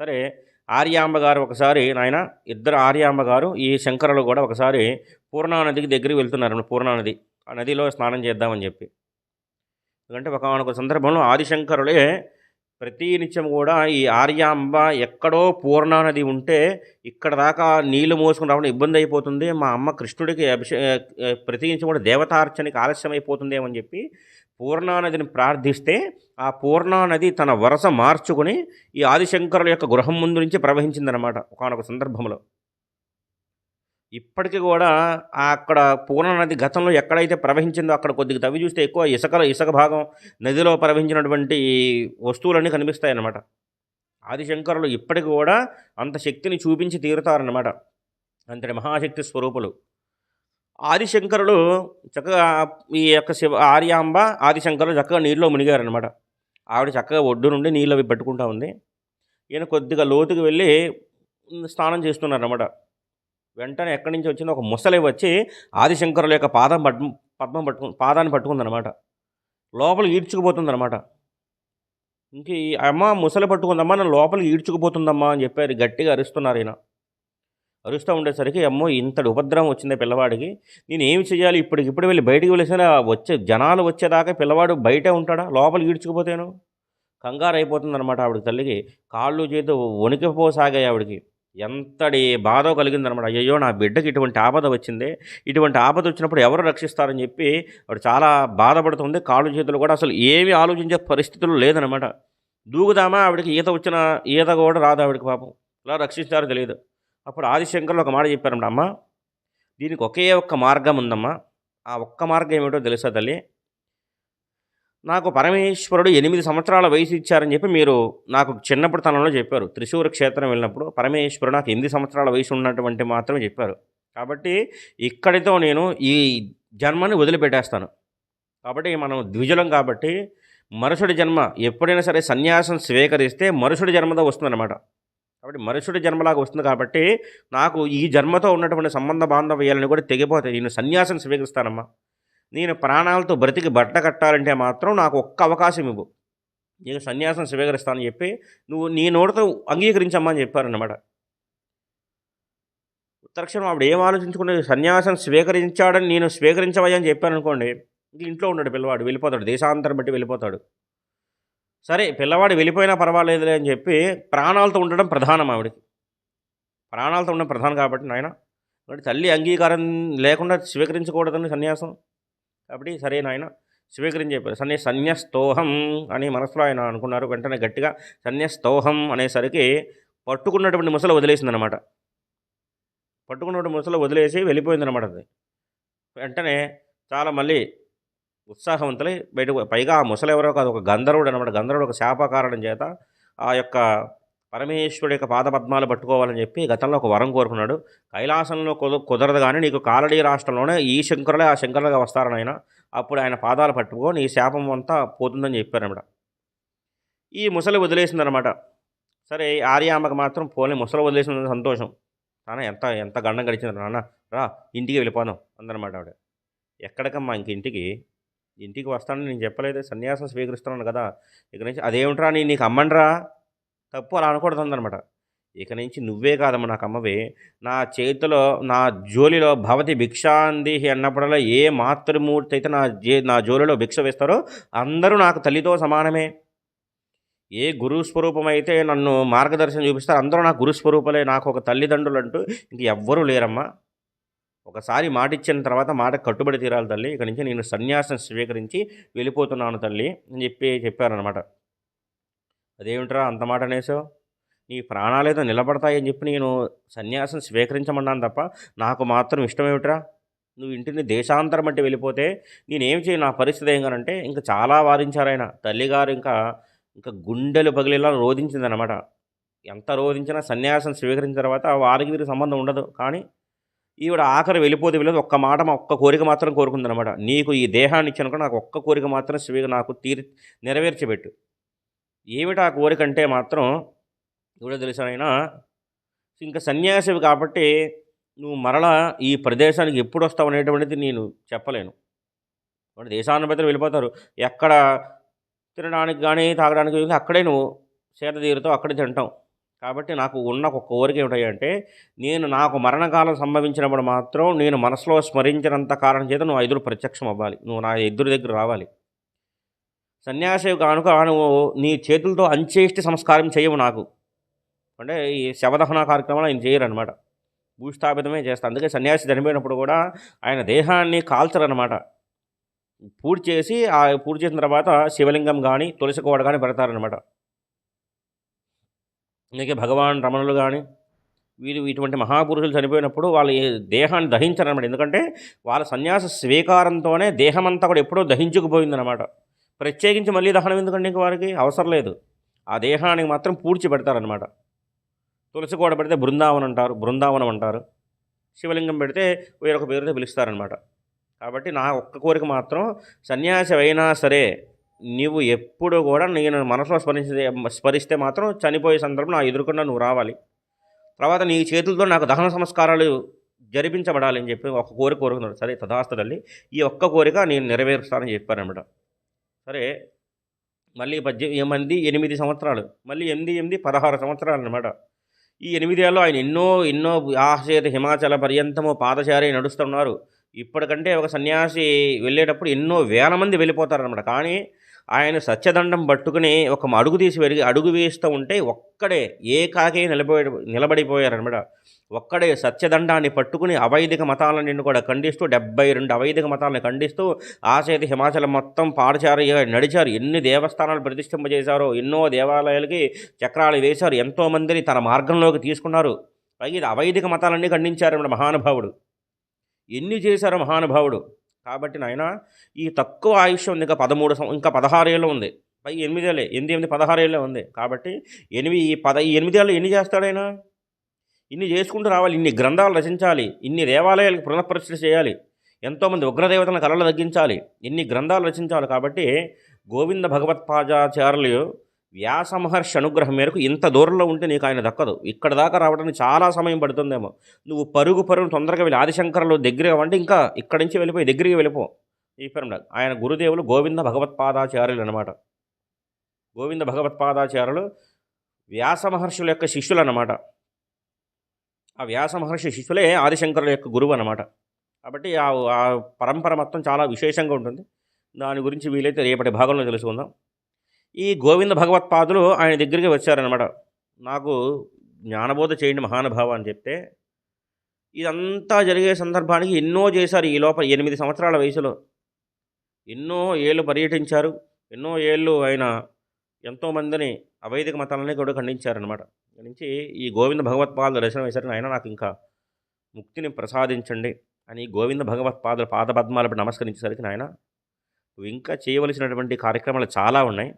సరే ఆర్యాంబ గారు ఒకసారి నాయన ఇద్దరు ఆర్యాంబ గారు ఈ శంకరులు కూడా ఒకసారి పూర్ణానదికి దగ్గరికి వెళ్తున్నారు పూర్ణానది ఆ నదిలో స్నానం చేద్దామని చెప్పి. ఎందుకంటే ఒక సందర్భంలో ఆదిశంకరులే ప్రతి నిత్యం కూడా ఈ ఆర్యాంబ ఎక్కడో పూర్ణానది ఉంటే ఇక్కడ దాకా నీళ్ళు మోసుకుని రావడం ఇబ్బంది అయిపోతుంది. మా అమ్మ కృష్ణుడికి అభిషే ప్రతి నిత్యం కూడా దేవతార్చనకి ఆలస్యం అయిపోతుందేమని చెప్పి పూర్ణానదిని ప్రార్థిస్తే ఆ పూర్ణానది తన వరస మార్చుకుని ఈ ఆదిశంకరుల యొక్క గృహం ముందు నుంచి ప్రవహించిందనమాట ఒకనొక సందర్భంలో. ఇప్పటికీ కూడా అక్కడ పూర్ణనది గతంలో ఎక్కడైతే ప్రవహించిందో అక్కడ కొద్దిగా తవ్వి చూస్తే ఎక్కువ ఇసుక ఇసుక భాగం నదిలో ప్రవహించినటువంటి వస్తువులన్నీ కనిపిస్తాయి అన్నమాట ఆదిశంకరులు ఇప్పటికి కూడా అంత శక్తిని చూపించి తీరుతారన్నమాట. అంతటి మహాశక్తి స్వరూపులు. ఆదిశంకరులు చక్కగా ఈ యొక్క శివ ఆర్యాంబ ఆదిశంకరులు చక్కగా నీళ్ళలో మునిగారనమాట ఆవిడ చక్కగా ఒడ్డు నుండి నీళ్ళు అవి పెట్టుకుంటా ఉంది. ఈయన కొద్దిగా లోతుకు వెళ్ళి స్నానం చేస్తున్నారన్నమాట. వెంటనే ఎక్కడి నుంచి వచ్చిందో ఒక ముసలి వచ్చి ఆదిశంకరుల యొక్క పాదం పట్టు పద్మం పట్టుకు పాదాన్ని పట్టుకుందనమాట లోపల ఈడ్చుకుపోతుందనమాట ఇంక ఈ అమ్మ ముసలి పట్టుకుందమ్మా నన్ను లోపలికి ఈడ్చుకుపోతుందమ్మా అని చెప్పారు గట్టిగా అరుస్తున్నారు ఈయన. అరుస్తూ ఉండేసరికి అమ్మో ఇంతటి ఉపద్రవం వచ్చింది పిల్లవాడికి. నేను ఏమి చేయాలి ఇప్పటికిప్పుడు వెళ్ళి బయటికి వెళ్ళేసిన వచ్చే జనాలు వచ్చేదాకా పిల్లవాడు బయటే ఉంటాడా? లోపల ఈడ్చుకుపోతేను? కంగారు అయిపోతుంది అనమాట ఆవిడ తల్లికి. కాళ్ళు చేతి వణికిపోసాగాయి ఆవిడకి. ఎంతటి బాధ కలిగిందనమాట అయ్యో నా బిడ్డకి ఇటువంటి ఆపద వచ్చింది. ఇటువంటి ఆపద వచ్చినప్పుడు ఎవరు రక్షిస్తారని చెప్పి ఆవిడ చాలా బాధపడుతుంది. కాళ్ళు చేతులు కూడా అసలు ఏమి ఆలోచించే పరిస్థితులు లేదనమాట దూకుదామా? ఆవిడకి ఈత వచ్చిన ఈత కూడా రాదు ఆవిడకి పాపం. ఇలా రక్షిస్తారో తెలియదు. అప్పుడు ఆదిశంకర్లు ఒక మాట చెప్పారన్నమాట అమ్మ దీనికి ఒకే ఒక్క మార్గం ఉందమ్మా. ఆ ఒక్క మార్గం ఏమిటో తెలుసా తల్లి? నాకు పరమేశ్వరుడు ఎనిమిది సంవత్సరాల వయసు ఇచ్చారని చెప్పి మీరు నాకు చిన్నప్పుడు తనంలో చెప్పారు. త్రిశూర క్షేత్రం వెళ్ళినప్పుడు పరమేశ్వరుడు నాకు ఎనిమిది సంవత్సరాల వయసు ఉన్నటువంటి మాత్రమే చెప్పారు. కాబట్టి ఇక్కడితో నేను ఈ జన్మని వదిలిపెట్టేస్తాను. కాబట్టి మనం ద్విజులం కాబట్టి మరుషుడి జన్మ ఎప్పుడైనా సరే సన్యాసం స్వీకరిస్తే మరుషుడి జన్మతో వస్తుందన్నమాట. కాబట్టి మరుషుడి జన్మలాగా వస్తుంది కాబట్టి నాకు ఈ జన్మతో ఉన్నటువంటి సంబంధ బాంధవ్యాలను కూడా తెగిపోతాయి. నేను సన్యాసం స్వీకరిస్తానమ్మా. నేను ప్రాణాలతో బ్రతికి బట్ట కట్టాలంటే మాత్రం నాకు ఒక్క అవకాశం ఇవ్వు. నేను సన్యాసం స్వీకరిస్తానని చెప్పి నువ్వు నీ నోటితో అంగీకరించమ్మా అని చెప్పారన్నమాట. ఉత్తరక్షణం ఆవిడ ఏం ఆలోచించుకునే సన్యాసం స్వీకరించాడని నేను స్వీకరించవయ్యా అని చెప్పాను అనుకోండి ఇంట్లో ఉన్నాడు పిల్లవాడు వెళ్ళిపోతాడు. దేశాంతరం బట్టి వెళ్ళిపోతాడు. సరే పిల్లవాడు వెళ్ళిపోయినా పర్వాలేదులే అని చెప్పి ప్రాణాలతో ఉండడం ప్రధానం ఆవిడకి. ప్రాణాలతో ఉండడం ప్రధానం కాబట్టి నాయన కాబట్టి తల్లి అంగీకారం లేకుండా స్వీకరించకూడదని సన్యాసం? కాబట్టి సరే నాయన స్వీకరించి చెప్పారు సన్య సన్యస్తోహం అని మనసులో ఆయన అనుకున్నారు. వెంటనే గట్టిగా సన్యస్తోహం అనేసరికి పట్టుకున్నటువంటి ముసలు వదిలేసిందనమాట పట్టుకున్నటువంటి ముసలు వదిలేసి వెళ్ళిపోయిందనమాట అది. వెంటనే చాలా మళ్ళీ ఉత్సాహవంతులై బయటకు పైగా ఆ ముసలెవరో ఎవరో కాదు ఒక గంధర్వుడు అనమాట గంధర్వుడు ఒక శాపకారణం చేత ఆ యొక్క పరమేశ్వరుడి యొక్క పాదపద్మాలు పట్టుకోవాలని చెప్పి గతంలో ఒక వరం కోరుకున్నాడు. కైలాసంలో కుద కుదరదు కానీ నీకు కాలడీ రాష్ట్రంలోనే ఈ శంకరులే ఆ శంకరులుగా వస్తారని ఆయన అప్పుడు ఆయన పాదాలు పట్టుకో నీ శాపం అంతా పోతుందని చెప్పారనమాట ఈ ముసలి వదిలేసిందనమాట సరే ఆర్యామకు మాత్రం పోలే ముసలి వదిలేసిన సంతోషం. నాన్న ఎంత ఎంత గండం గడిచింది నాన్న. రా ఇంటికి వెళ్ళిపోదాం అందనమాట ఆవిడ. ఎక్కడికమ్మా ఇంక ఇంటికి? ఇంటికి వస్తానని నేను చెప్పలేదే. సన్యాసం స్వీకరిస్తున్నాను కదా. ఇక నుంచి అదేమిట్రా నీ నీకు అమ్మండ్రా? తప్పు అలా అనకూడదు ఇక నుంచి నువ్వే కాదమ్మా నాకు అమ్మవే నా చేతిలో నా జోలిలో భవతి భిక్షాందిహి అన్నప్పుడల్లా ఏ మాతృమూర్తి అయితే నా జే నా జోలిలో భిక్ష వేస్తారో అందరూ నాకు తల్లితో సమానమే. ఏ గురుస్వరూపం అయితే నన్ను మార్గదర్శనం చూపిస్తారు అందరూ నా గురుస్వరూపలే. నాకు ఒక తల్లిదండ్రులు అంటూ ఇంక ఎవ్వరూ లేరమ్మా. ఒకసారి మాట ఇచ్చిన తర్వాత మాట కట్టుబడి తీరాలి తల్లి. ఇక్కడి నుంచి నేను సన్యాసం స్వీకరించి వెళ్ళిపోతున్నాను తల్లి అని చెప్పి చెప్పారనమాట అదేమిట్రా అంత మాట అనేసావు నీ ప్రాణాలేదో నిలబడతాయని చెప్పి నేను సన్యాసం స్వీకరించమన్నాను తప్ప నాకు మాత్రం ఇష్టమేమిట్రా? నువ్వు ఇంటిని దేశాంతరం అంటే వెళ్ళిపోతే నేనేం చేయను నా పరిస్థితి ఏంటంటే ఇంకా చాలా వారించారాయన తల్లిగారు ఇంకా ఇంకా గుండెలు పగిలేలా రోధించిందనమాట ఎంత రోధించినా సన్యాసం స్వీకరించిన తర్వాత వారికి వీరికి సంబంధం ఉండదు. కానీ ఈవిడ ఆఖరి వెళ్ళిపోతే వెళ్ళదు ఒక్క మాట మా ఒక్క కోరిక మాత్రం కోరుకుందనమాట. నీకు ఈ దేహాన్ని ఇచ్చాను నాకు ఒక్క కోరిక మాత్రం శివిగా నాకు తీరి నెరవేర్చిపెట్టు. ఏమిటి ఆ కోరిక అంటే మాత్రం ఇవిడ తెలిసినైనా ఇంకా సన్యాసివి కాబట్టి నువ్వు మరలా ఈ ప్రదేశానికి ఎప్పుడు వస్తావు అనేటువంటిది నేను చెప్పలేను. వాడు దేశాన్ని బట్టి వెళ్ళిపోతారు. ఎక్కడ తినడానికి కానీ తాగడానికి కానీ అక్కడే నువ్వు సేద తీరుతావు అక్కడే తింటాం కాబట్టి నాకు ఉన్న ఒక కోరిక ఏమిటంటే నేను నాకు మరణకాలం సంభవించినప్పుడు మాత్రం నేను మనసులో స్మరించినంత కారణం చేత నువ్వు ఎదురు ప్రత్యక్షం అవ్వాలి. నువ్వు నా ఎదురు దగ్గర రావాలి. సన్యాసి కానుక నువ్వు నీ చేతులతో అంచేష్టి సంస్కారం చేయవు నాకు. అంటే ఈ శవదహన కార్యక్రమాలు ఆయన చేయరు అనమాట భూస్థాపితమే చేస్తారు అందుకే సన్యాసి చనిపోయినప్పుడు కూడా ఆయన దేహాన్ని కాల్చరనమాట పూర్తి చేసి ఆ పూర్తి చేసిన తర్వాత శివలింగం కానీ తులసి కోడ కానీ పెడతారనమాట అందుకే భగవాన్ రమణులు కానీ వీరు ఇటువంటి మహాపురుషులు చనిపోయినప్పుడు వాళ్ళ ఈ దేహాన్ని దహించారనమాట ఎందుకంటే వాళ్ళ సన్యాస స్వీకారంతోనే దేహమంతా కూడా ఎప్పుడో దహించుకుపోయిందనమాట ప్రత్యేకించి మళ్ళీ దహనం ఎందుకండి ఇంక వారికి? అవసరం లేదు. ఆ దేహానికి మాత్రం పూడ్చి పెడతారనమాట తులసి కోడ పెడితే బృందావనం అంటారు బృందావనం అంటారు. శివలింగం పెడితే వేరొక పేరుతో పిలుస్తారనమాట కాబట్టి నా ఒక్క కోరిక మాత్రం సన్యాసి అయినా సరే నీవు ఎప్పుడు కూడా నేను మనసులో స్మరించే స్మరిస్తే మాత్రం చనిపోయే సందర్భం నా ఎదుర్కొన్నా నువ్వు రావాలి. తర్వాత నీ చేతులతో నాకు దహన సంస్కారాలు జరిపించబడాలని చెప్పి ఒక కోరిక కోరుకున్నాడు సరే తదాస్తు తల్లి ఈ ఒక్క కోరిక నేను నెరవేరుస్తానని చెప్పానమాట సరే మళ్ళీ పద్దెనిమిది ఏమంది ఎనిమిది సంవత్సరాలు. మళ్ళీ ఎనిమిది ఎనిమిది పదహారు సంవత్సరాలు అనమాట ఈ ఎనిమిదేళ్ళు ఆయన ఎన్నో ఎన్నో ఆహ్చేత హిమాచల పర్యంతము పాదచారి నడుస్తున్నారు ఇప్పటికంటే ఒక సన్యాసి వెళ్ళేటప్పుడు ఎన్నో వేల మంది వెళ్ళిపోతారనమాట కానీ ఆయన సత్యదండం పట్టుకుని ఒక అడుగు తీసి వెరిగి అడుగు వేస్తూ ఉంటే ఒక్కడే ఏకాకే నిలబడి నిలబడిపోయారనమాట. ఒక్కడే సత్యదండాన్ని పట్టుకుని అవైదిక మతాలన్నింటిని కూడా ఖండిస్తూ డెబ్బై రెండు అవైదిక మతాలను ఖండిస్తూ ఆసేతి హిమాచలం మొత్తం పాడచారు నడిచారు. ఎన్ని దేవస్థానాలు ప్రతిష్ఠింపజేశారో ఎన్నో దేవాలయాలకి చక్రాలు వేశారు. ఎంతోమందిని తన మార్గంలోకి తీసుకున్నారు. పైగా అవైదిక మతాలన్నీ ఖండించారు మహానుభావుడు. ఎన్ని చేశారో మహానుభావుడు. కాబట్టి నాయన ఈ తక్కువ ఆయుష్ ఉంది ఇంకా పదమూడు సం ఇంకా పదహారేళ్ళు ఉంది. పై ఎనిమిదేళ్ళే ఎనిమిది ఎనిమిది పదహారేళ్ళే ఉంది. కాబట్టి ఎనిమిది ఈ పద ఈ ఎనిమిదేళ్ళు ఎన్ని చేస్తాడైనా ఇన్ని చేసుకుంటూ రావాలి ఇన్ని గ్రంథాలు రచించాలి ఇన్ని దేవాలయాలకు పునఃప్రతిష్ఠ చేయాలి ఎంతోమంది ఉగ్రదేవతలను కళలు తగ్గించాలి ఇన్ని గ్రంథాలు రచించాలి. కాబట్టి గోవింద భగవత్పాదాచార్యులు వ్యాస మహర్షి అనుగ్రహం మేరకు ఇంత దూరంలో ఉంటే నీకు ఆయన దక్కదు. ఇక్కడ దాకా రావడానికి చాలా సమయం పడుతుందేమో. నువ్వు పరుగు పరుగు తొందరగా వెళ్ళి ఆదిశంకర్లు దగ్గరగా అంటే ఇంకా ఇక్కడి నుంచి వెళ్ళిపోయి దగ్గరికి వెళ్ళిపో. చెప్పారు ఆయన గురుదేవులు గోవింద భగవత్పాదాచార్యులు అనమాట గోవింద భగవత్పాదాచార్యులు వ్యాస మహర్షుల యొక్క శిష్యులు అనమాట ఆ వ్యాస మహర్షి శిష్యులే ఆదిశంకరుల యొక్క గురువు అనమాట కాబట్టి ఆ పరంపర మొత్తం చాలా విశేషంగా ఉంటుంది. దాని గురించి వీలైతే రేపటి భాగంలో తెలుసుకుందాం. ఈ గోవింద భగవత్పాదులు ఆయన దగ్గరికి వచ్చారనమాట నాకు జ్ఞానబోధ చేయండి మహానుభావ అని చెప్తే ఇదంతా జరిగే సందర్భానికి ఎన్నో చేశారు ఈ లోపల ఎనిమిది సంవత్సరాల వయసులో. ఎన్నో ఏళ్ళు పర్యటించారు ఎన్నో ఏళ్ళు ఆయన ఎంతోమందిని అవైదిక మతాలని కూడా ఖండించారనమాట నుంచి ఈ గోవింద భగవత్పాదులు దర్శనం వేశారు ఆయన నాకు ఇంకా ముక్తిని ప్రసాదించండి అని గోవింద భగవత్పాదుల పాదపద్మాలపై నమస్కరించేసరికి నాయన నువ్వు ఇంకా చేయవలసినటువంటి కార్యక్రమాలు చాలా ఉన్నాయి.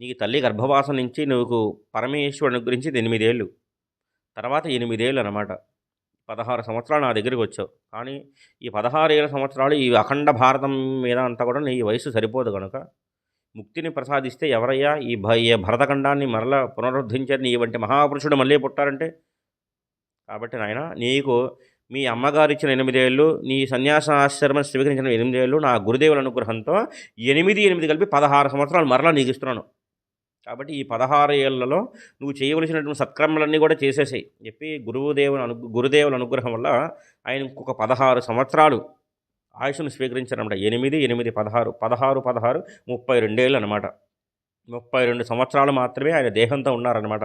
నీకు తల్లి గర్భవాసం నుంచి నువ్వు పరమేశ్వరుని గురించి ఎనిమిదేళ్ళు. తర్వాత ఎనిమిదేళ్ళు అనమాట పదహారు సంవత్సరాలు నా దగ్గరికి వచ్చావు. కానీ ఈ పదహారు ఏళ్ళ సంవత్సరాలు ఈ అఖండ భారతం మీద అంతా కూడా నీ వయసు సరిపోదు కనుక ముక్తిని ప్రసాదిస్తే ఎవరయ్యా? ఈ భ ఈ భరతఖండాన్ని మరలా పునరుద్ధరించారు నీ వంటి మహాపురుషుడు మళ్ళీ పుట్టారంటే? కాబట్టి నాయన నీకు మీ అమ్మగారు ఇచ్చిన ఎనిమిదేళ్ళు నీ సన్యాసాశ్రమం స్వీకరించిన ఎనిమిదేళ్ళు నా గురుదేవుల అనుగ్రహంతో ఎనిమిది ఎనిమిది కలిపి పదహారు సంవత్సరాలు మరలా నీకు ఇస్తున్నాను. కాబట్టి ఈ పదహారు ఏళ్ళలో నువ్వు చేయవలసినటువంటి సత్కర్మలన్నీ కూడా చేసేసాయి చెప్పి గురువుదేవుని అను గురుదేవుల అనుగ్రహం వల్ల ఆయన ఇంకొక పదహారు సంవత్సరాలు ఆయుష్ను స్వీకరించారనమాట ఎనిమిది ఎనిమిది పదహారు పదహారు పదహారు ముప్పై రెండేళ్ళు అనమాట ముప్పై రెండు సంవత్సరాలు మాత్రమే ఆయన దేహంతో ఉన్నారనమాట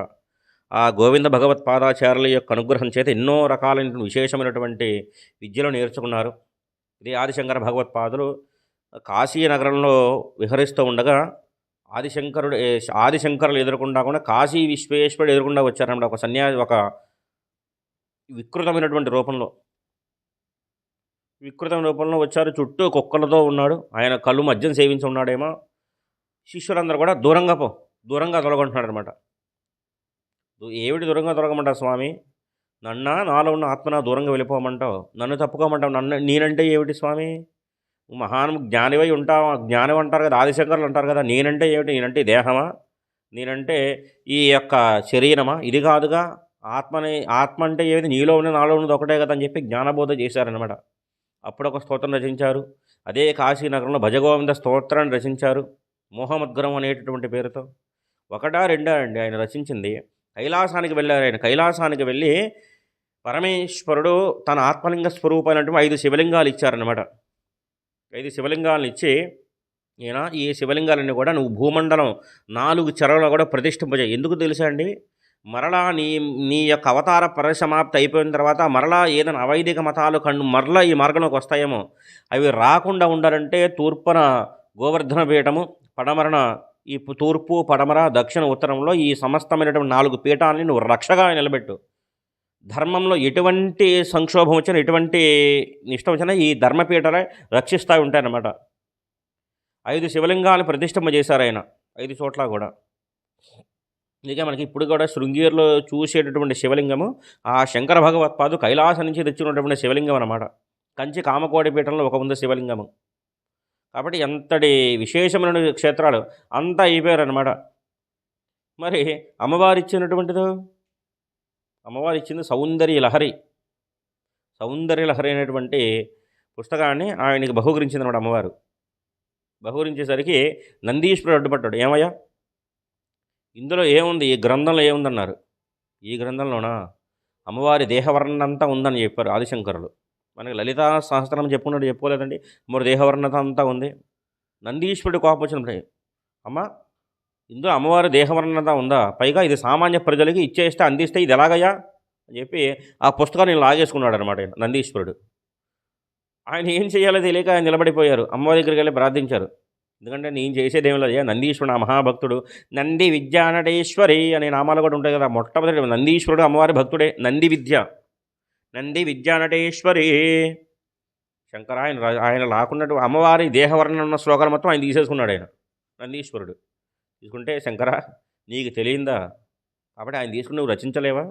ఆ గోవింద భగవత్ పాదాచార్యుల యొక్క అనుగ్రహం చేత ఎన్నో రకాలైన విశేషమైనటువంటి విద్యలు నేర్చుకున్నారు. ఇది ఆదిశంకర భగవత్పాదులు కాశీ నగరంలో విహరిస్తూ ఉండగా ఆదిశంకరుడు ఏ- ఆదిశంకరులు ఎదురకుండా కూడా కాశీ విశ్వేశ్వరుడు ఎదురకుండా వచ్చారన్నమాట. ఒక సన్యాసి ఒక వికృతమైనటువంటి రూపంలో. వికృతమైన రూపంలో వచ్చారు. చుట్టూ కుక్కలతో ఉన్నాడు. ఆయన కళ్ళు మద్యం సేవించి ఉన్నాడేమో. శిష్యులందరూ కూడా దూరంగా పో దూరంగా తొలగొంటున్నాడు అనమాట ఏమిటి దూరంగా తొలగమంటావు స్వామి? నన్నా నాలో ఉన్న ఆత్మన దూరంగా వెళ్ళిపోమంటావు. నన్ను తప్పుకోమంటావు. నన్ను నేనంటే ఏమిటి స్వామి? మహాన్ జ్ఞానివై ఉంటావా? జ్ఞానం అంటారు కదా ఆదిశంకర్లు అంటారు కదా నేనంటే ఏమిటి? నేనంటే దేహమా? నేనంటే ఈ యొక్క శరీరమా? ఇది కాదుగా. ఆత్మని ఆత్మ అంటే ఏది నీలో ఉన్న నాలో ఉన్నది ఒకటే కదా అని చెప్పి జ్ఞానబోధ చేశారనమాట అప్పుడు ఒక స్తోత్రం రచించారు. అదే కాశీనగరంలో భజగోవింద స్తోత్రాన్ని రచించారు. మోహమద్గరం అనేటటువంటి పేరుతో. ఒకటా రెండా అండి ఆయన రచించింది. కైలాసానికి వెళ్ళారు ఆయన. కైలాసానికి వెళ్ళి పరమేశ్వరుడు తన ఆత్మలింగ స్వరూపమైనటువంటి ఐదు శివలింగాలు ఇచ్చారనమాట ఐదు శివలింగాలను ఇచ్చి ఈయన ఈ శివలింగాలన్నీ కూడా నువ్వు భూమండలం నాలుగు చెరలో కూడా ప్రతిష్ఠింపజేయి. ఎందుకు తెలుసా అండి? మరలా నీ నీ యొక్క అవతార పరిసమాప్తి అయిపోయిన తర్వాత మరలా ఏదైనా అవైదిక మతాలు కన్ను మరలా ఈ మార్గంలోకి వస్తాయేమో. అవి రాకుండా ఉండాలంటే తూర్పున గోవర్ధన పీఠము పడమరన ఈ తూర్పు పడమర దక్షిణ ఉత్తరంలో ఈ సమస్తమైనటువంటి నాలుగు పీఠాలని నువ్వు రక్షగా నిలబెట్టు. ధర్మంలో ఎటువంటి సంక్షోభం వచ్చినా ఎటువంటి ఇష్టం వచ్చినా ఈ ధర్మపీఠలే రక్షిస్తూ ఉంటాయన్నమాట. ఐదు శివలింగాలు ప్రతిష్ఠింప చేశారు ఆయన ఐదు చోట్ల కూడా. అందుకే మనకి ఇప్పుడు కూడా శృంగేరిలో చూసేటటువంటి శివలింగము ఆ శంకర భగవత్పాదు కైలాసం నుంచి తెచ్చినటువంటి శివలింగం అన్నమాట. కంచి కామకోడి పీఠంలో ఒక ఉంది శివలింగము. కాబట్టి ఎంతటి విశేషమైన క్షేత్రాలు అంతా అయిపోయారు అనమాట మరి అమ్మవారు ఇచ్చినటువంటిదో? అమ్మవారు ఇచ్చింది సౌందర్య లహరి. సౌందర్య లహరి అనేటువంటి పుస్తకాన్ని ఆయనకి బహుకరించింది అనమాట అమ్మవారు. బహుకరించేసరికి నందీశ్వరుడు అడ్డుపడ్డాడు. ఏమయ్యా? ఇందులో ఏముంది? ఈ గ్రంథంలో ఏముందన్నారు? ఈ గ్రంథంలోనా? అమ్మవారి దేహవర్ణన అంతా ఉందని చెప్పారు ఆదిశంకరులు. మనకి లలితా సహస్రం చెప్పుకున్నట్టు చెప్పుకోలేదండి. మరి దేహవర్ణత అంతా ఉంది. నందీశ్వరుడు కోపం వచ్చినప్పుడు అమ్మ ఇందులో అమ్మవారి దేహవర్ణత ఉందా? పైగా ఇది సామాన్య ప్రజలకి ఇచ్చేస్తే అందిస్తే ఇది ఎలాగయ్యా? అని చెప్పి ఆ పుస్తకాన్ని లాగేసుకున్నాడు అనమాట నందీశ్వరుడు. ఆయన ఏం చేయాలో తెలియక ఆయన నిలబడిపోయారు. అమ్మవారి దగ్గరికి వెళ్ళి ప్రార్థించారు. ఎందుకంటే నేను చేసేది ఏం లేదు. నందీశ్వరుడు ఆ మహాభక్తుడు. నంది విద్యానటేశ్వరి అనే నామాలు కూడా ఉంటాయి కదా మొట్టమొదటి నందీశ్వరుడు అమ్మవారి భక్తుడే నంది విద్య. నంది విద్యానటేశ్వరి. శంకర ఆయన ఆయన లాకున్నట్టు అమ్మవారి దేహవర్ణన ఉన్న శ్లోకాలు మొత్తం ఆయన తీసేసుకున్నాడు ఆయన నందీశ్వరుడు. తీసుకుంటే శంకర నీకు తెలియందా? కాబట్టి ఆయన తీసుకుని నువ్వు రచించలేవా?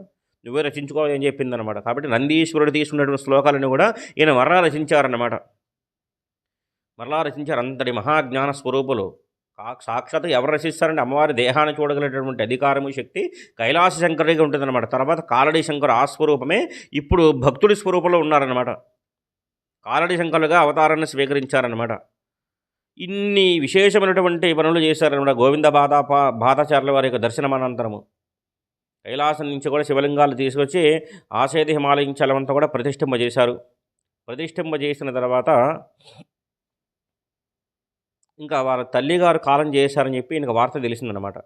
నువ్వే రచించుకోవాలి అని చెప్పిందనమాట కాబట్టి నందీశ్వరుడు తీసుకున్నటువంటి శ్లోకాలను కూడా ఈయన మరలా రచించారన్నమాట. మరలా రచించారు అంతటి మహాజ్ఞాన స్వరూపులు. కా సాక్షాత్ ఎవరు రచిస్తారంటే అమ్మవారి దేహాన్ని చూడగలిగినటువంటి అధికారము శక్తి కైలాస శంకరుడిగా ఉంటుందన్నమాట. తర్వాత కాలడి శంకరు ఆ స్వరూపమే ఇప్పుడు భక్తుడి స్వరూపంలో ఉన్నారన్నమాట. కాలడి శంకరులుగా అవతారాన్ని స్వీకరించారన్నమాట. ఇన్ని విశేషమైనటువంటి పనులు చేశారన్నమాట. గోవింద బాధ బాధాచార్యుల వారి యొక్క దర్శనమానంతరము. కైలాసం నుంచి కూడా శివలింగాలు తీసుకొచ్చి ఆసేది హిమాలయం చలమంతా కూడా ప్రతిష్ఠింపజేశారు ప్రతిష్ఠింపజేసిన తర్వాత ఇంకా వారి తల్లిగారు కాలం చేశారని చెప్పి ఈయనకు వార్త తెలిసిందనమాట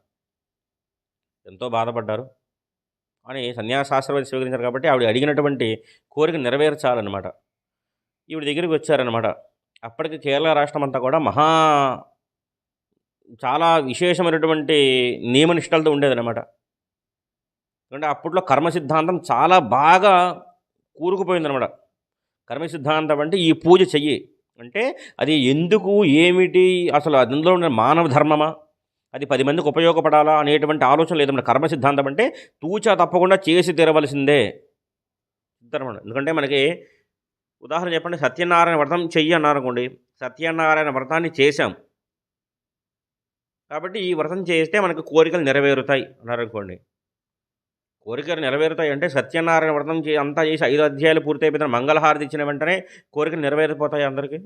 ఎంతో బాధపడ్డారు. అని సన్యాసాశ్రమం స్వీకరించారు కాబట్టి ఆవిడ అడిగినటువంటి కోరిక నెరవేర్చాలన్నమాట. ఈవిడ దగ్గరికి వచ్చారనమాట అప్పటికి కేరళ రాష్ట్రం అంతా కూడా మహా చాలా విశేషమైనటువంటి నియమనిష్టలతో ఉండేదన్నమాట. ఎందుకంటే అప్పట్లో కర్మ సిద్ధాంతం చాలా బాగా కూరుకుపోయిందనమాట కర్మ సిద్ధాంతం అంటే ఈ పూజ చెయ్యి. అంటే అది ఎందుకు ఏమిటి అసలు అందులో ఉన్న మానవ ధర్మమా? అది పది మందికి ఉపయోగపడాలా అనేటువంటి ఆలోచన లేదన్నమాట. కర్మ సిద్ధాంతం అంటే తూచా తప్పకుండా చేసి తీరవలసిందే. అనమాట ఎందుకంటే మనకి ఉదాహరణ చెప్పండి. సత్యనారాయణ వ్రతం చెయ్యి అన్నారనుకోండి. సత్యనారాయణ వ్రతాన్ని చేశాం. కాబట్టి ఈ వ్రతం చేస్తే మనకు కోరికలు నెరవేరుతాయి అన్నారు అనుకోండి కోరికలు నెరవేరుతాయి అంటే సత్యనారాయణ వ్రతం చే అంతా చేసి ఐదు అధ్యాయాలు పూర్తయిపోయిన మంగళహారతి ఇచ్చిన వెంటనే కోరికలు నెరవేరిపోతాయి అందరికీ.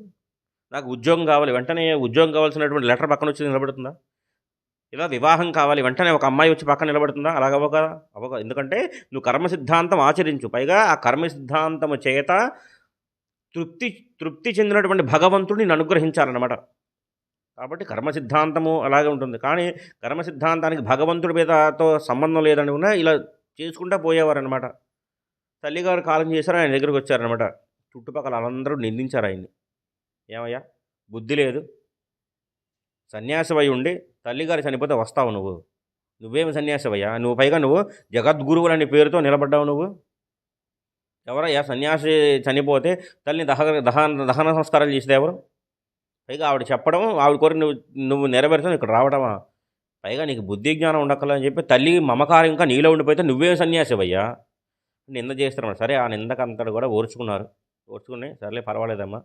నాకు ఉద్యోగం కావాలి. వెంటనే ఉద్యోగం కావాల్సినటువంటి లెటర్ పక్కన వచ్చి నిలబడుతుందా? ఇలా వివాహం కావాలి. వెంటనే ఒక అమ్మాయి వచ్చి పక్కన నిలబడుతుందా? అలాగ అవ్వక? అవ్వక. ఎందుకంటే నువ్వు కర్మ సిద్ధాంతం ఆచరించు. పైగా ఆ కర్మ సిద్ధాంతము చేత తృప్తి తృప్తి చెందినటువంటి భగవంతుడిని అనుగ్రహించాలన్నమాట. కాబట్టి కర్మ సిద్ధాంతము అలాగే ఉంటుంది. కానీ కర్మ సిద్ధాంతానికి భగవంతుడి మీదతో సంబంధం లేదని కూడా ఇలా చేసుకుంటా పోయేవారనమాట తల్లిగారు కాలం చేశారు ఆయన దగ్గరికి వచ్చారనమాట చుట్టుపక్కల వాళ్ళందరూ నిందించారు ఆయన్ని. ఏమయ్యా? బుద్ధి లేదు. సన్యాసివై ఉండి తల్లిగారు చనిపోతే వస్తావు నువ్వు. నువ్వేమి సన్యాసివయ్యా? నువ్వు పైగా నువ్వు జగద్గురువులు అనే పేరుతో నిలబడ్డావు నువ్వు. ఎవరయ్యా సన్యాసి చనిపోతే తల్లిని దహ దహన దహన సంస్కారాలు చేసేది ఎవరు? పైగా ఆవిడ చెప్పడం ఆవిడ కోరిక నువ్వు నువ్వు నెరవేరుతావు ఇక్కడ రావడమా? పైగా నీకు బుద్ధి జ్ఞానం ఉండక్కల అని చెప్పి తల్లి మమకారం ఇంకా నీలో ఉండిపోతే నువ్వే సన్యాసివయ్యా నింద చేస్తున్నాడు సరే ఆ నిందకు కూడా ఓర్చుకున్నారు. ఓర్చుకుని సర్లే పర్వాలేదమ్మా.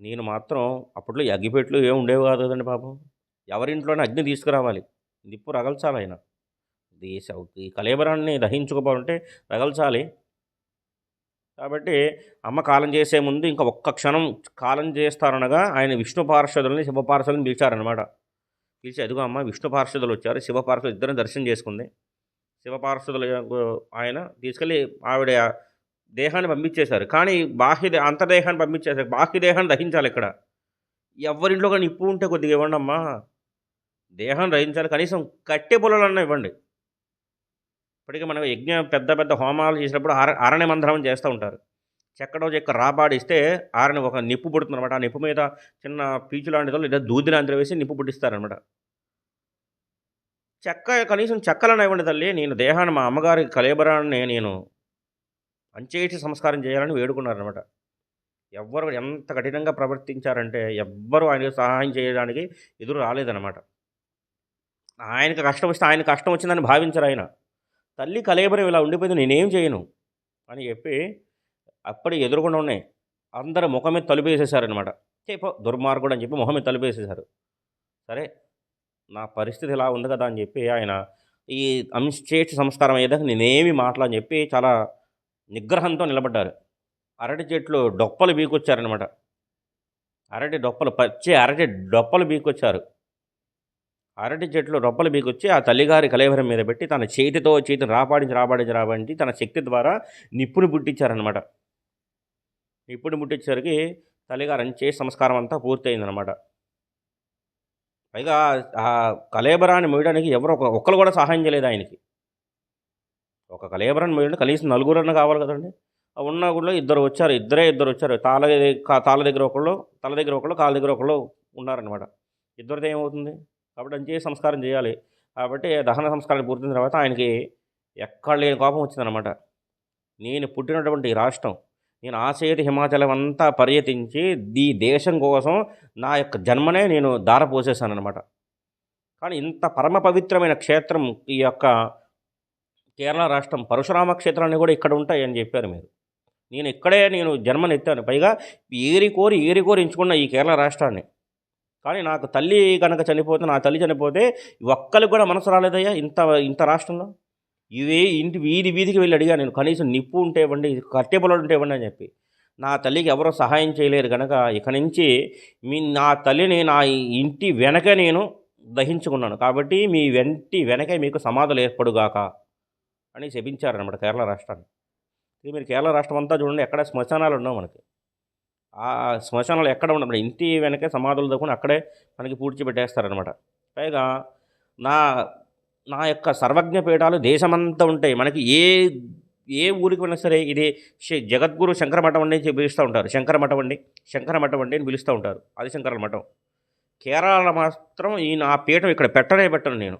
నేను మాత్రం అప్పట్లో అగ్గిపెట్లు ఏమి ఉండేవి కాదు కదండి పాపం. ఎవరింట్లోనే అగ్ని తీసుకురావాలి. నిప్పు రగల్చాలి ఆయన. దేశ ఈ కలేబరాన్ని దహించుకోవాలంటే రగల్చాలి. కాబట్టి అమ్మ కాలం చేసే ముందు ఇంకా ఒక్క క్షణం కాలం చేస్తారనగా ఆయన విష్ణు పార్షదుల్ని శివ పార్షదుల్ని పిలిచారనమాట పిలిచి అదిగో అమ్మ విష్ణు పార్షదులు వచ్చారు శివ పార్షదులు ఇద్దరిని దర్శనం చేసుకుంది. శివపార్షదుల ఆయన తీసుకెళ్ళి ఆవిడ దేహాన్ని పంపించేశారు. కానీ బాహ్య అంతర్దేహాన్ని పంపించేశారు. బాహ్య దేహాన్ని దహించాలి ఇక్కడ. ఎవరింట్లో కానీ నిప్పు ఉంటే కొద్దిగా ఇవ్వండి అమ్మా దేహాన్ని దహించాలి. కనీసం కట్టె పొలాలన్నా ఇవ్వండి. ఇప్పటికీ మనం యజ్ఞ పెద్ద పెద్ద హోమాలు చేసినప్పుడు ఆర అరణ్య మంత్రం చేస్తూ ఉంటారు. చెక్కడం చెక్క రాబాడిస్తే ఆరని ఒక నిప్పు పుడుతుంది అనమాట ఆ నిప్పు మీద చిన్న పీచు లాంటిదో లేదా దూది లాంటిదో వేసి నిప్పు పుట్టిస్తారనమాట చెక్క కనీసం చెక్కలను ఇవ్వండి తల్లి. నేను దేహాన్ని మా అమ్మగారి కలేబరాన్ని నేను అంచేసి సంస్కారం చేయాలని వేడుకున్నారనమాట ఎవ్వరు ఎంత కఠినంగా ప్రవర్తించారంటే ఎవ్వరు ఆయనకి సహాయం చేయడానికి ఎదురు రాలేదన్నమాట. ఆయనకి కష్టం వస్తే ఆయన కష్టం వచ్చిందని భావించరు ఆయన. తల్లి కలయబరం ఇలా ఉండిపోయింది నేనేం చేయను? అని చెప్పి అప్పటి ఎదురుకుండా ఉన్నాయి అందరు ముఖం మీద తలుపేసేసారనమాట చెప్పో దుర్మార్గుడు అని చెప్పి మొహం మీద తలుపేసేశారు సరే నా పరిస్థితి ఇలా ఉంది కదా అని చెప్పి ఆయన ఈ అంశేష్ సంస్కారం అయ్యేదాకా నేనేమి మాట్లాడని చెప్పి చాలా నిగ్రహంతో నిలబడ్డారు. అరటి చెట్లు డొప్పలు బీకొచ్చారనమాట అరటి డొప్పలు పచ్చి అరటి డొప్పలు బీకొచ్చారు అరటి చెట్లు డొప్పలు బీకొచ్చి ఆ తల్లిగారి కలేవరం మీద పెట్టి తన చేతితో చేతిని రాపాడించి రాపాడించి రాపాడించి తన శక్తి ద్వారా నిప్పుని పుట్టించారనమాట నిప్పుని పుట్టించేసరికి తల్లిగారు అంచే సంస్కారం అంతా పూర్తయిందనమాట పైగా ఆ కలేబరాన్ని మోయడానికి ఎవరు ఒక ఒక్కరు కూడా సహాయం చేయలేదు ఆయనకి. ఒక కలేబరాన్ని మోయడానికి కనీసం నలుగురన్నా కావాలి కదండి. ఉన్న కూడా ఇద్దరు వచ్చారు ఇద్దరే ఇద్దరు వచ్చారు. తాళ తాళ దగ్గర ఒకళ్ళు తల దగ్గర ఒకళ్ళు కాళ్ళ దగ్గర ఒకళ్ళు ఉన్నారనమాట ఇద్దరితో ఏమవుతుంది? కాబట్టి అంచే సంస్కారం చేయాలి. కాబట్టి దహన సంస్కారం పూర్తయిన తర్వాత ఆయనకి ఎక్కడ లేని కోపం వచ్చిందనమాట. నేను పుట్టినటువంటి రాష్ట్రం నేను ఆసేతి హిమాచలం అంతా పర్యటించి ఈ దేశం కోసం నా యొక్క జన్మనే నేను దారపోసేసానమాట కానీ ఇంత పరమ పవిత్రమైన క్షేత్రం ఈ యొక్క కేరళ రాష్ట్రం పరశురామ క్షేత్రాన్ని కూడా ఇక్కడ ఉంటాయని చెప్పారు మీరు. నేను ఇక్కడే నేను జన్మనెత్తాను. పైగా ఏరి కోరి ఏరి కోరి ఎంచుకున్న ఈ కేరళ రాష్ట్రాన్ని. కానీ నాకు తల్లి కనుక చనిపోతే నా తల్లి చనిపోతే ఒక్కరికి కూడా మనసు రాలేదయ్యా ఇంత ఇంత రాష్ట్రంలో? ఇవే ఇంటి వీధి వీధికి వెళ్ళి అడిగా నేను కనీసం నిప్పు ఉంటే ఇవ్వండి కట్టె ఉంటే ఇవ్వండి అని చెప్పి. నా తల్లికి ఎవరో సహాయం చేయలేరు కనుక ఇక నుంచి మీ నా తల్లిని నా ఇంటి వెనక నేను దహించుకున్నాను. కాబట్టి మీ వెంటి వెనకే మీకు సమాధులు ఏర్పడుగాక అని శపించారనమాట కేరళ రాష్ట్రాన్ని. ఇది మీరు కేరళ రాష్ట్రం అంతా చూడండి ఎక్కడ శ్మశానాలు ఉన్నావు మనకి. ఆ శ్మశానాలు ఎక్కడ ఉండదు ఇంటి వెనకే సమాధులు దక్కుని అక్కడే మనకి పూడ్చిపెట్టేస్తారనమాట పైగా నా నా యొక్క సర్వజ్ఞ పీఠాలు దేశమంతా ఉంటాయి. మనకి ఏ ఏ ఊరికి వెళ్ళినా సరే ఇది శ్రీ జగద్గురు శంకర మఠం అని పిలుస్తూ ఉంటారు. శంకర మఠం అండి. శంకర మఠం అండి అని పిలుస్తూ ఉంటారు. అది శంకర మఠం. కేరళ మాత్రం ఈ నా పీఠం ఇక్కడ పెట్టనే పెట్టను నేను.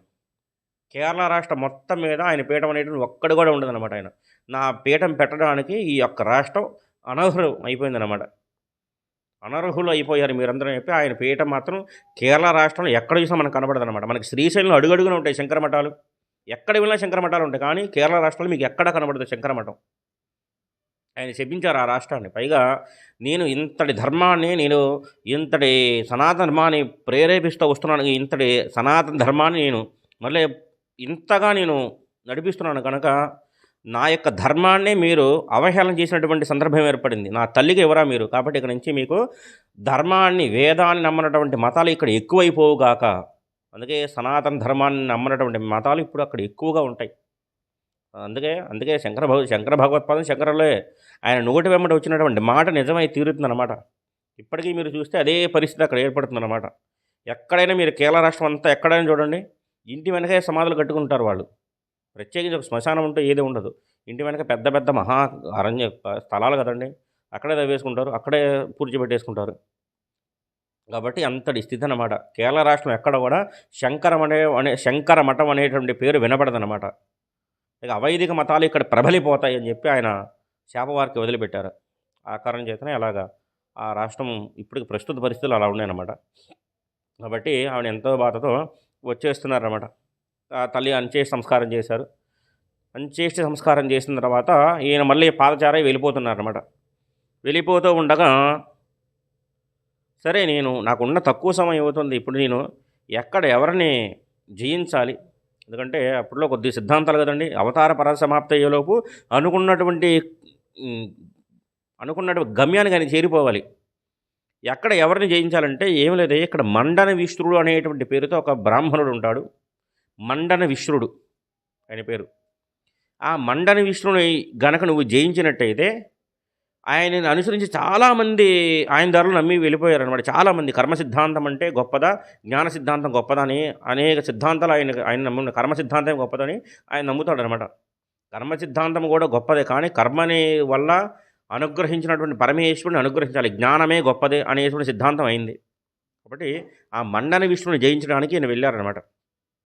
కేరళ రాష్ట్రం మొత్తం మీద ఆయన పీఠం అనేది ఒక్కడు కూడా ఉండదన్నమాట ఆయన. నా పీఠం పెట్టడానికి ఈ యొక్క రాష్ట్రం అనర్హం అయిపోయిందన్నమాట. అనర్హులు అయిపోయారు మీరందరూ చెప్పి ఆయన పీఠం మాత్రం కేరళ రాష్ట్రంలో ఎక్కడ చూసినా మనకు కనబడదు అనమాట మనకి శ్రీశైలంలో అడుగడుగున ఉంటాయి శంకర మఠాలు. ఎక్కడ వెళ్ళినా శంకర మఠాలు ఉంటాయి. కానీ కేరళ రాష్ట్రంలో మీకు ఎక్కడ కనబడదు శంకర మఠం. ఆయన చెప్పించారు ఆ రాష్ట్రాన్ని. పైగా నేను ఇంతటి ధర్మాన్ని నేను ఇంతటి సనాతన ధర్మాన్ని ప్రేరేపిస్తూ వస్తున్నాను. ఇంతటి సనాతన ధర్మాన్ని నేను మళ్ళీ ఇంతగా నేను నడిపిస్తున్నాను కనుక నా యొక్క ధర్మాన్నే మీరు అవహేళన చేసినటువంటి సందర్భం ఏర్పడింది. నా తల్లికి ఎవరా మీరు? కాబట్టి ఇక్కడ నుంచి మీకు ధర్మాన్ని వేదాన్ని నమ్మనటువంటి మతాలు ఇక్కడ ఎక్కువైపోవుగాక అందుకే సనాతన ధర్మాన్ని నమ్మనటువంటి మతాలు ఇప్పుడు అక్కడ ఎక్కువగా ఉంటాయి. అందుకే అందుకే శంకర భగవ శంకర భగవత్పాదం శంకరులే ఆయన నోటి వెంబడి వచ్చినటువంటి మాట నిజమై తీరుతుందన్నమాట. ఇప్పటికీ మీరు చూస్తే అదే పరిస్థితి అక్కడ ఏర్పడుతుందన్నమాట. ఎక్కడైనా మీరు కేరళ రాష్ట్రం అంతా ఎక్కడైనా చూడండి ఇంటి వెనకే సమాధులు కట్టుకుంటారు వాళ్ళు. ప్రత్యేకించి ఒక శ్మశానం ఉంటే ఏది ఉండదు. ఇంటి వెనక పెద్ద పెద్ద మహా అరణ్య స్థలాలు కదండి. అక్కడే తవ్వేసుకుంటారు అక్కడే పూడ్చిపెట్టేసుకుంటారు కాబట్టి అంతటి స్థితి అనమాట కేరళ రాష్ట్రం ఎక్కడ కూడా శంకరం అనే అనే శంకర మఠం అనేటువంటి పేరు వినపడదనమాట ఇక అవైదిక మతాలు ఇక్కడ ప్రబలిపోతాయి అని చెప్పి ఆయన శాపవారికి వదిలిపెట్టారు. ఆ కారణం చేతనే అలాగా ఆ రాష్ట్రం ఇప్పటికి ప్రస్తుత పరిస్థితులు అలా ఉన్నాయన్నమాట. కాబట్టి ఆవిడ ఎంతో బాధతో వచ్చేస్తున్నారన్నమాట. తల్లి అంచేసి సంస్కారం చేశారు. అంచేసి సంస్కారం చేసిన తర్వాత ఈయన మళ్ళీ పాదచారై వెళ్ళిపోతున్నారన్నమాట. వెళ్ళిపోతూ ఉండగా సరే నేను నాకున్న తక్కువ సమయం అవుతుంది. ఇప్పుడు నేను ఎక్కడ ఎవరిని జయించాలి? ఎందుకంటే అప్పట్లో కొద్ది సిద్ధాంతాలు కదండి. అవతార పరసమాప్తి అయ్యేలోపు అనుకున్నటువంటి అనుకున్నటువంటి గమ్యానికి ఆయన చేరిపోవాలి. ఎక్కడ ఎవరిని జయించాలంటే ఏం లేదు ఇక్కడ మండన విష్ణుడు అనేటువంటి పేరుతో ఒక బ్రాహ్మణుడు ఉంటాడు. మండన విష్ణుడు ఆయన పేరు. ఆ మండన విష్ణుని గనక నువ్వు జయించినట్టయితే ఆయనని అనుసరించి చాలామంది ఆయన ధరలు నమ్మి వెళ్ళిపోయారనమాట చాలామంది కర్మ సిద్ధాంతం అంటే గొప్పదా? జ్ఞాన సిద్ధాంతం గొప్పదని అనేక సిద్ధాంతాలు ఆయన ఆయన నమ్మున్న కర్మ సిద్ధాంతం గొప్పదని ఆయన నమ్ముతాడు అనమాట కర్మ సిద్ధాంతం కూడా గొప్పదే కానీ కర్మని వల్ల అనుగ్రహించినటువంటి పరమేశ్వరుని అనుగ్రహించాలి. జ్ఞానమే గొప్పదే అనేటువంటి సిద్ధాంతం అయింది. కాబట్టి ఆ మండన విష్ణుని జయించడానికి ఈయన వెళ్ళారనమాట